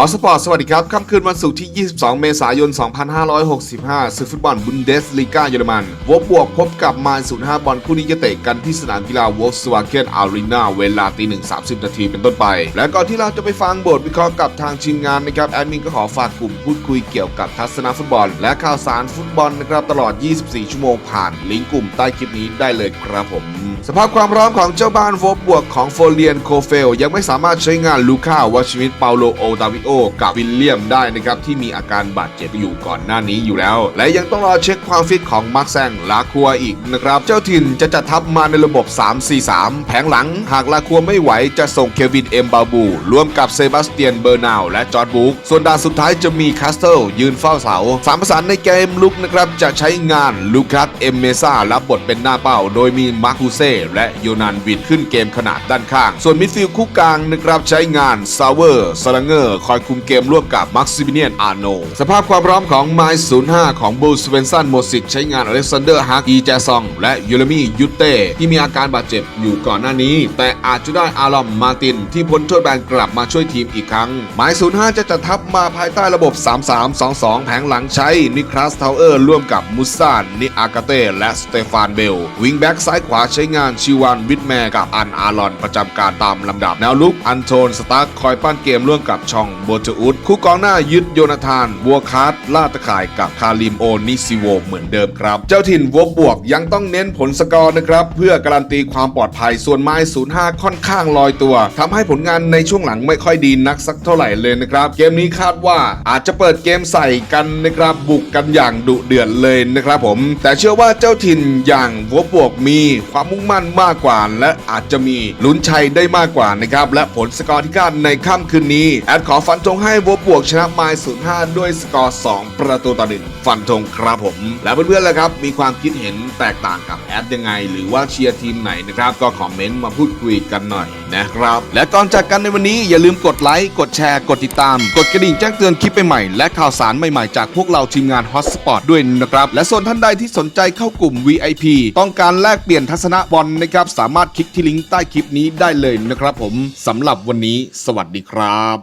ฮอสปอร์ตสวัสดีครับ ค่ำคืนวันศุกร์ที่ 22 เมษายน 2565ศึกฟุตบอลบุนเดสลีกาเยอรมันวบบวกพบกับมาน05 บอลคู่นี้จะเตะกันที่สนามกีฬาวอลสวาเกนอารีนาเวลาตีหนึ่ง30นาทีเป็นต้นไป และก่อนที่เราจะไปฟังบทวิเคราะห์กับทางทีมงานนะครับแอดมินก็ขอฝากกลุ่มพูดคุยเกี่ยวกับทัศนฟุตบอล และข่าวสารฟุตบอลนะครับตลอด 24 ชั่วโมงผ่านลิงก์กลุ่มใต้คลิปนี้ได้เลยครับผม สภาพความพร้อมของเจ้าบ้านวบบวกของโฟเลียนโคเฟลยังไม่สามารถใช้งานลูค่าวาชมิดเปาโลโอตาวิโอกับวิลเลียมได้นะครับ ที่มีอาการบาดเจ็บอยู่ก่อนหน้านี้อยู่แล้ว และยังต้องรอเช็คความฟิตของมาร์คแซงลาคัวอีกนะครับ เจ้าถิ่นจะจัดทัพมาในระบบ 3-4-3 แผงหลังหากลาคัวไม่ไหวจะส่งเควินเอ็มบาบูรวมกับเซบาสเตียนเบอร์นาวและจอร์ดบุกส่วนด่านสุดท้ายจะมีคาสเตลยืนเฝ้าเสาสามประสานในเกมลุกนะครับจะใช้งานลูคัสเอมเมซ่ารับบทเป็นหน้าเป้า โดยมีมาร์คูเซ่และโยนันวินขึ้นเกมขนาดด้านข้าง ส่วนมิดฟิลด์คู่กลางนะครับใช้งานซาวเวอร์สลังเกอร์คอยคุมเกมร่วมกับมักซิมิเนียนอาโน สภาพความพร้อมของไมล์05 ของบูสเวนซันโมซิกใช้งานอเล็กซานเดอร์ฮาร์กอีแจซอง และยูเรมียุเต้ที่มีอาการบาดเจ็บอยู่ก่อนหน้านี้ แต่อาจจะได้อารอมมาติน ที่พ้นโทษแบนกลับมาช่วยทีมอีกครั้งไมล์05 จะจัดทัพมาภายใต้ระบบ 3-3-2-2 แผงหลังใช้นิคลัสเทาเออร์ร่วมกับมุสซานนิอากาเต้และสเตฟานเบลวิงแบ็กซ้ายขวาใช้งานชิวันวิทแมร์กับอันอารอนประจำการตามลำดับแนวลุกอันโทนสตาร์คคอยปั้นเกมร่วมกับชองโบเอุดคู่กองหน้ายึดโยนาธานวัวคาร์ดล่าตะข่ายกับคาริมโอนิซิโวเหมือนเดิมครับ เจ้าถิ่นวบบวกยังต้องเน้นผลสกอร์นะครับ เพื่อการันตีความปลอดภัยส่วนไม้05 ค่อนข้างลอยตัวทำให้ผลงานในช่วงหลังไม่ค่อยดีนักสักเท่าไหร่เลยนะครับ เกมนี้คาดว่าอาจจะเปิดเกมใส่กันนะครับบุกกันอย่างดุเดือดเลยนะครับผม แต่เชื่อว่าเจ้าถิ่นอย่างวบบวกมีความมุ่งมั่นมากกว่า และอาจจะมีลุ้นชัยได้มากกว่านะครับและผลสกอร์ที่คาดในค่ำคืนนี้แอดขอฟันธงให้วบบวกชนะไมล์05ด้วยสกอร์ 2 ประตูต่อหนึ่งฟันธงครับผม และเพื่อนๆล่ะครับ มีความคิดเห็นแตกต่างกับแอดยังไง หรือว่าเชียร์ทีมไหนนะครับ ก็คอมเมนต์มาพูดคุยกันหน่อยนะครับ และก่อนจากกันในวันนี้อย่าลืมกดไลค์ กดแชร์ กดติดตาม กดกระดิ่งแจ้งเตือนคลิปใหม่ๆและข่าวสารใหม่ๆจากพวกเราทีมงาน Hotspot ด้วยนะครับและส่วนท่านใดที่สนใจเข้ากลุ่ม VIP ต้องการแลกเปลี่ยนทัศนะบอลนะครับสามารถคลิกที่ลิงก์ใต้คลิปนี้ได้เลยนะครับผมสำหรับวันนี้ สวัสดีครับ